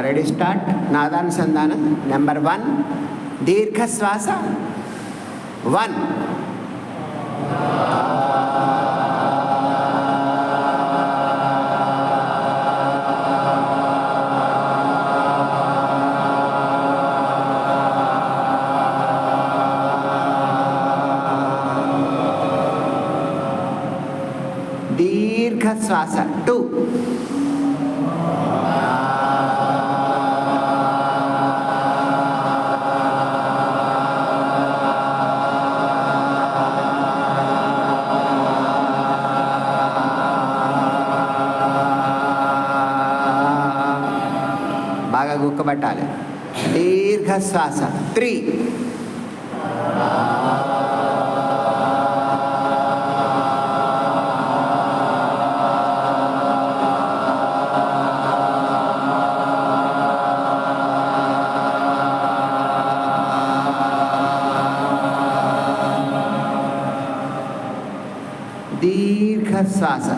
Ready start నాదానుసంధాన number one దీర్ఘ శ్వాస వన్ దీర్ఘ శ్వాస టూ हटा लें दीर्घ श्वास त्री दीर्घ श्वास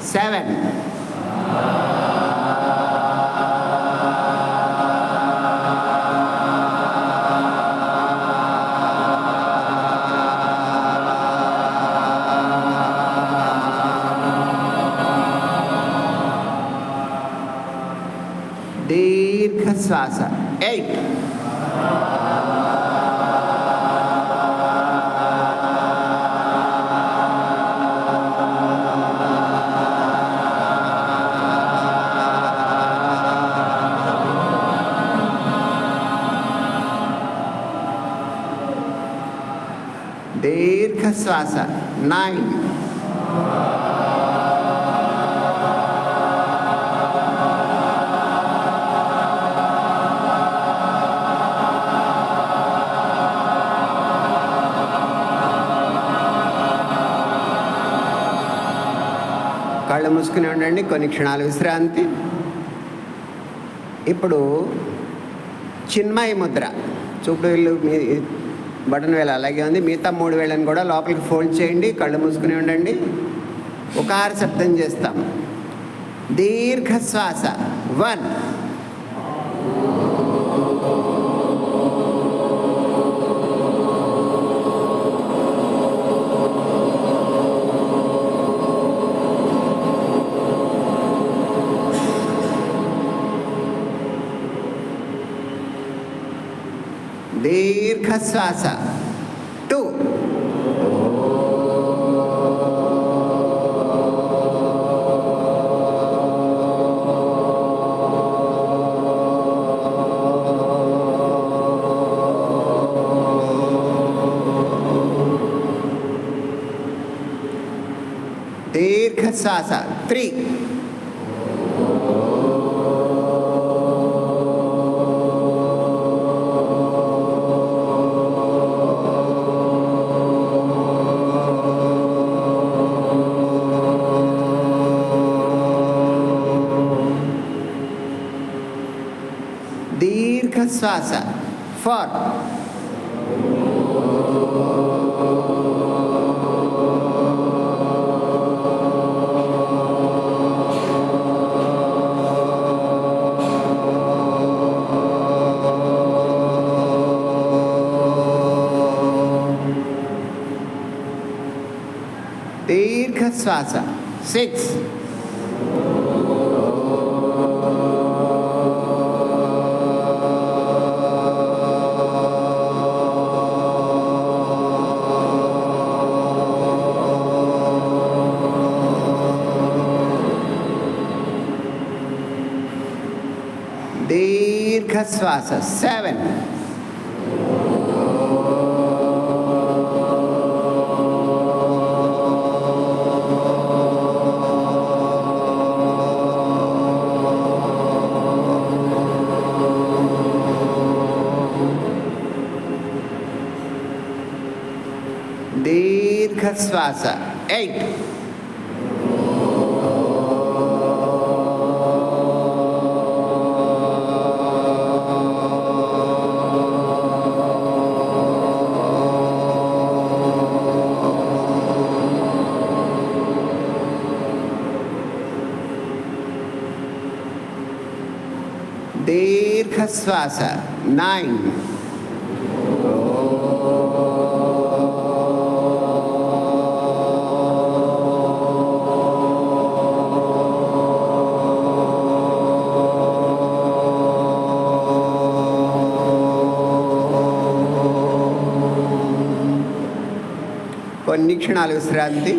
Seven. Dirgha Eight. శ్వాస. నైన్ కళ్ళు మూసుకుని ఉండండి కొన్ని క్షణాలు విశ్రాంతి. ఇప్పుడు చిన్మయ ముద్ర. చూపుడు మీ బటన్ వేళ అలాగే ఉంది. మిగతా మూడు వేళ్ళని కూడా లోపలికి ఫోల్డ్ చేయండి కళ్ళు మూసుకుని ఉండండి. ఒక ఆరు శబ్దం చేస్తాం. దీర్ఘ శ్వాస వన్. दीर्घ श्वास टू। दीर्घ श्वास three. Nishwasa for. Six. Dirghaswasa. Seven. Dirghaswasa. Eight. దీర్ఘశ్వాస నైన్ కొన్ని క్షణాలు విశ్రాంతి.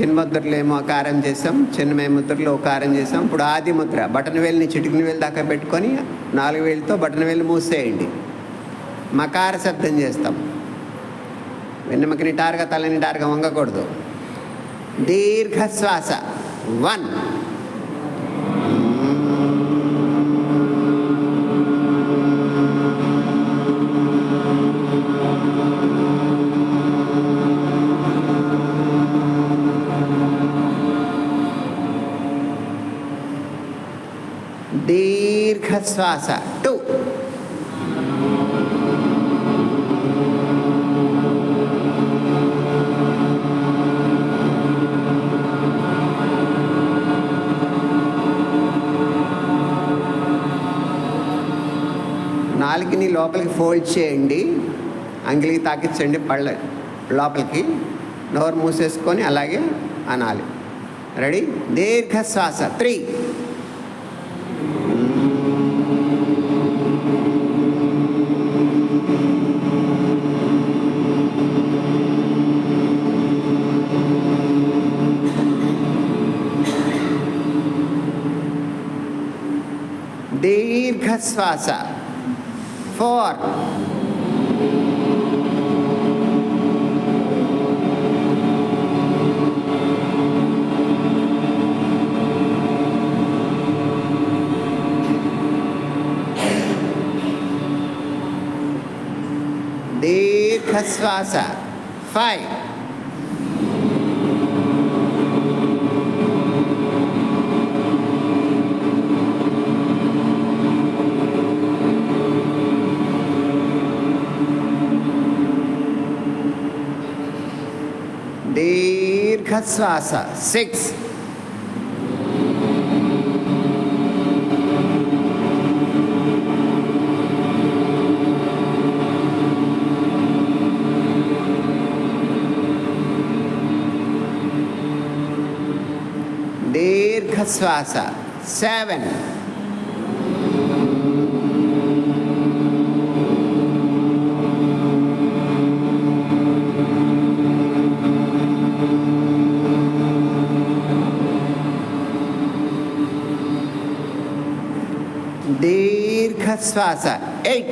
చిన్ముద్రలు ఏమో కారం చేసాం చిన్నమయ ముద్రలో కారం చేసాం. ఇప్పుడు ఆది ముద్ర బటన్ వేలుని చిటికిన వేలు దాకా పెట్టుకొని నాలుగు వేలతో బటన్ వేలు మూసేయండి. మకార శబ్దం చేస్తాం. వెన్నెమకి నిటారుగా తల నిటారుగా వంగకూడదు. దీర్ఘ శ్వాస వన్. శ్వాస టూ నాలుగుని లోపలికి ఫోల్డ్ చేయండి. అంగిలికి తాకించండి పళ్ళ లోపలికి. నోరు మూసేసుకొని అలాగే అనాలి. రెడీ దీర్ఘ శ్వాస three Ushvasa. Four. Dikhasvasa. Five. दीर्घश्वास सिक्स दीर्घश्वास सेवन श्वास एट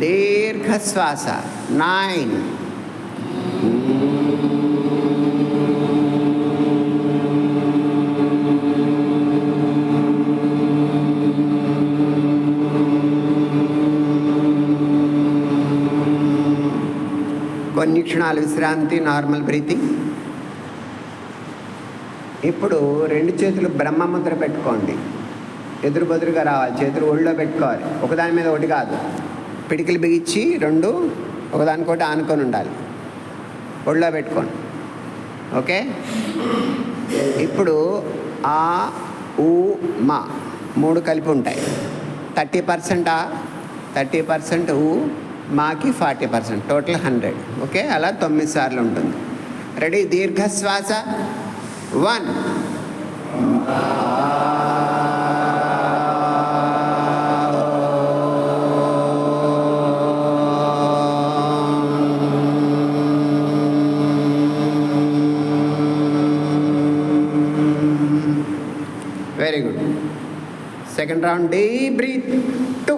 दीर्घ श्वास नाइन క్షణాలు విశ్రాంతి నార్మల్ బ్రీతింగ్ ఇప్పుడు రెండు చేతులు బ్రహ్మముద్ర పెట్టుకోండి. ఎదురు బదురుగా రావాలి చేతులు ఒళ్ళో పెట్టుకోవాలి. ఒకదాని మీద ఒకటి కాదు. పిడికిలు బిగించి రెండు ఒకదానికొకటి ఆనుకొని ఉండాలి. ఒళ్ళో పెట్టుకోండి. ఓకే? ఇప్పుడు ఆ ఊ మా మూడు కలిపి ఉంటాయి. Thirty percent? ఆ థర్టీ పర్సెంట్ ఊ మాకి forty percent total hundred. Okay? అలా తొమ్మిది సార్లు ఉంటుంది. Ready? దీర్ఘశ్వాస one. Very good second round deep breath two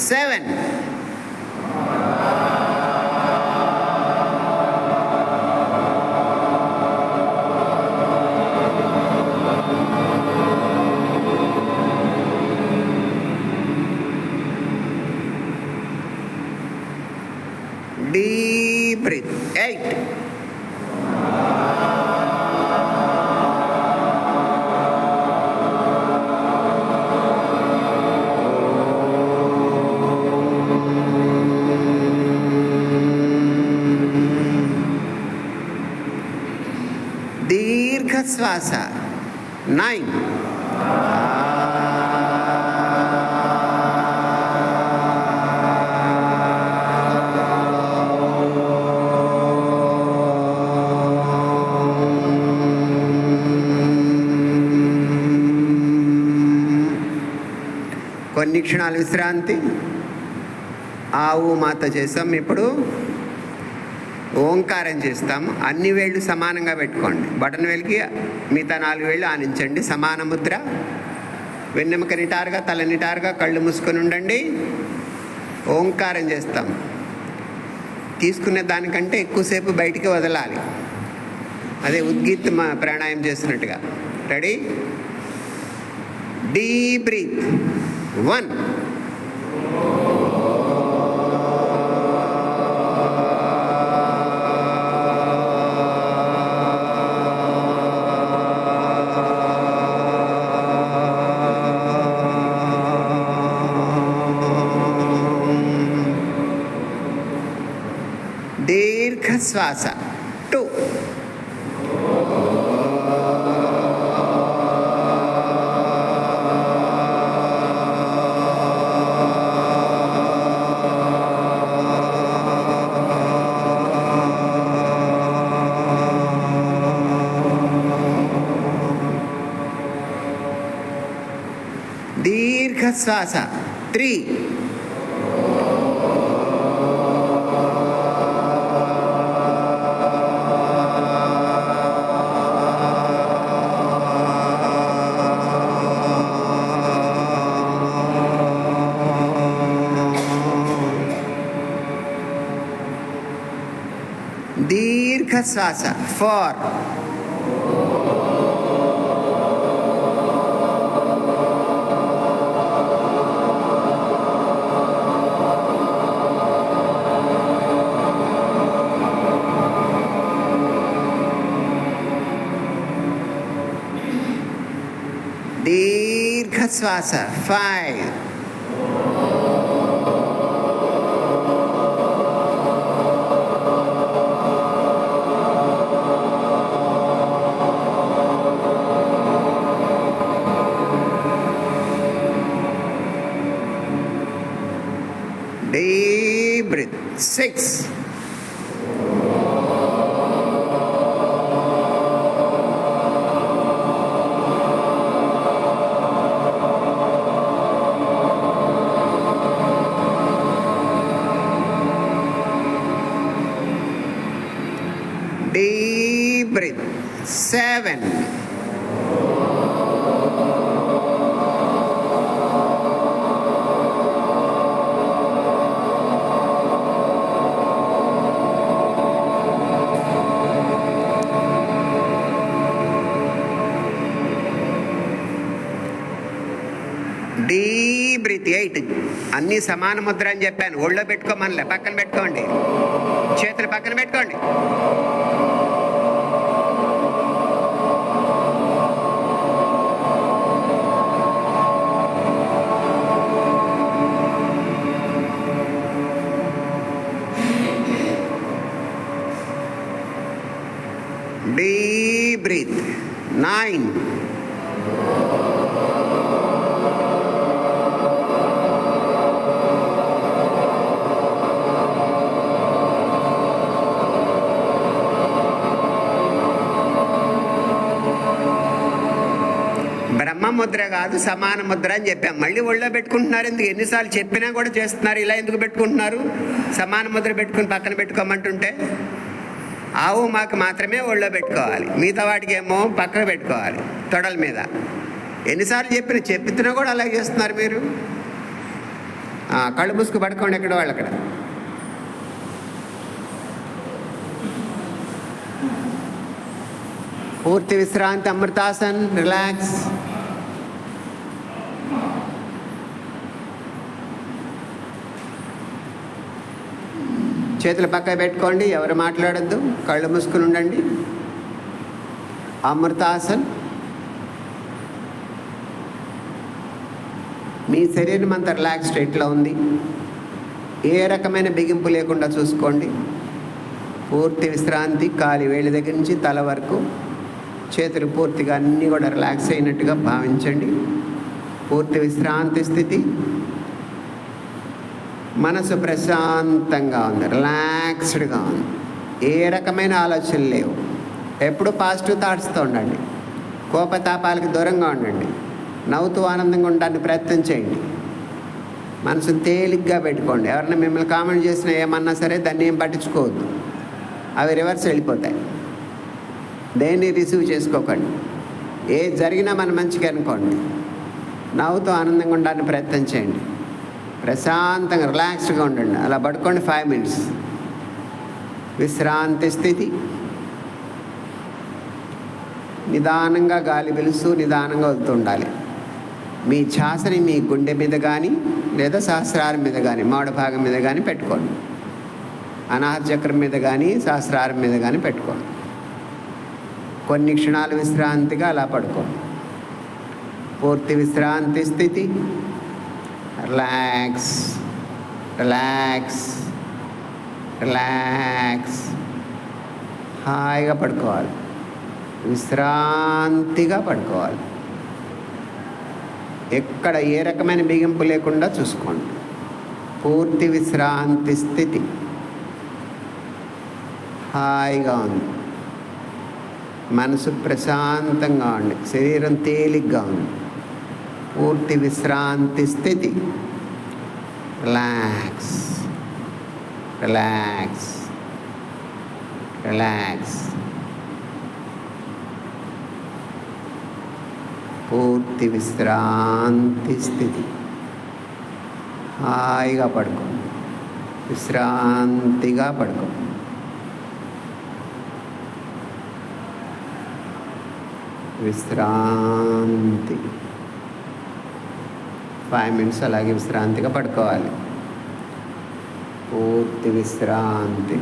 seven. Deep breath. Eight. Eight nine కొన్ని క్షణాలు విశ్రాంతి. ఆవు మాత చేసాం ఇప్పుడు. ఓంకారం చేస్తాం. అన్ని వేళ్ళు సమానంగా పెట్టుకోండి. బటన్ వేలికి మిగతా నాలుగు వేళ్ళు ఆనించండి. సమాన ముద్ర. వెన్నెముక నిటారుగా తల నిటారుగా కళ్ళు మూసుకొని ఉండండి. ఓంకారం చేస్తాం. తీసుకునే దానికంటే ఎక్కువసేపు బయటికి వదలాలి. అదే ఉద్గీత్ ప్రాణాయం చేస్తున్నట్టుగా. రెడీ డీ బ్రీత్ వన్ శ్వాస టూ దీర్ఘ శ్వాస three Let's answer. For. Dirgha Five. six. Deep breath. Seven. అన్ని సమాన ముద్ర అని చెప్పాను. ఒళ్ళో పెట్టుకోమనలే. పక్కన పెట్టుకోండి. చేతులు పక్కన పెట్టుకోండి. డీ బ్రీత్ నైన్ ముద్ర కాదు సమాన ముద్ర అని చెప్పాం. మళ్ళీ ఒళ్ళో పెట్టుకుంటున్నారు ఎందుకు? ఎన్నిసార్లు చెప్పినా కూడా చేస్తున్నారు. ఇలా ఎందుకు పెట్టుకుంటున్నారు? సమాన ముద్ర పెట్టుకుని పక్కన పెట్టుకోమంటుంటే ఆవు మాకు మాత్రమే ఒళ్ళో పెట్టుకోవాలి. మిగతా వాటికి ఏమో పక్కన పెట్టుకోవాలి తొడల మీద. ఎన్నిసార్లు చెప్పిన చెప్పినా కూడా అలా చేస్తున్నారు మీరు. కళ్ళు ముసుగు పడుకోండి ఎక్కడ వాళ్ళు అక్కడ. పూర్తి విశ్రాంతి అమృతాసన్ రిలాక్స్. చేతులు పక్క పెట్టుకోండి ఎవరు మాట్లాడద్దు కళ్ళు మూసుకుని ఉండండి. అమృతాసన్ మీ శరీరం అంతా రిలాక్స్ స్టేట్లో ఉంది. ఏ రకమైన బిగింపు లేకుండా చూసుకోండి. పూర్తి విశ్రాంతి కాలి వేళ్ళ దగ్గర నుంచి తల వరకు. చేతులు పూర్తిగా అన్నీ కూడా రిలాక్స్ అయినట్టుగా భావించండి. పూర్తి విశ్రాంతి స్థితి. మనసు ప్రశాంతంగా ఉంది రిలాక్స్డ్గా ఉంది. ఏ రకమైన ఆలోచనలు లేవు. ఎప్పుడు పాజిటివ్ థాట్స్తో ఉండండి. కోపతాపాలకు దూరంగా ఉండండి. నవ్వుతూ ఆనందంగా ఉండడానికి ప్రయత్నం చేయండి. మనసు తేలిగ్గా పెట్టుకోండి. ఎవరైనా మిమ్మల్ని కామెంట్ చేసినా ఏమన్నా సరే దాన్ని ఏం పట్టించుకోవద్దు. అవి రివర్స్ వెళ్ళిపోతాయి. దేన్ని రిసీవ్ చేసుకోకండి. ఏ జరిగినా మన మంచిగా అనుకోండి. నవ్వుతూ ఆనందంగా ఉండడానికి ప్రయత్నం చేయండి. ప్రశాంతంగా రిలాక్స్డ్గా ఉండండి. అలా పడుకోండి ఫైవ్ మినిట్స్ విశ్రాంతి స్థితి. నిదానంగా గాలి పిలుస్తూ నిదానంగా వదులుతుండాలి మీ ఛాసని మీ గుండె మీద కానీ లేదా సహస్రారం మీద కానీ మామిడి భాగం మీద కానీ పెట్టుకోండి. అనాహత చక్రం మీద కానీ సహస్రారం మీద కానీ పెట్టుకోండి. కొన్ని క్షణాలు విశ్రాంతిగా అలా పడుకోండి. పూర్తి విశ్రాంతి స్థితి. రిలాక్స్ రిలాక్స్ రిలాక్స్ హాయిగా పడుకోవాలి. విశ్రాంతిగా పడుకోవాలి. ఎక్కడ ఏ రకమైన బిగింపు లేకుండా చూసుకోండి. పూర్తి విశ్రాంతి స్థితి. హాయిగా ఉంది. మనసు ప్రశాంతంగా ఉంది. శరీరం తేలిగ్గా ఉంది. పూర్తి విశ్రాంతి స్థితి. రిలాక్స్ రిలాక్స్ రిలాక్స్ పూర్తి విశ్రాంతి స్థితి. హాయిగా పడుకో. విశ్రాంతిగా పడుకో. విశ్రాంతి. ఫైవ్ మినిట్స్ అలాగే విశ్రాంతిగా పడుకోవాలి. పూర్తి విశ్రాంతి.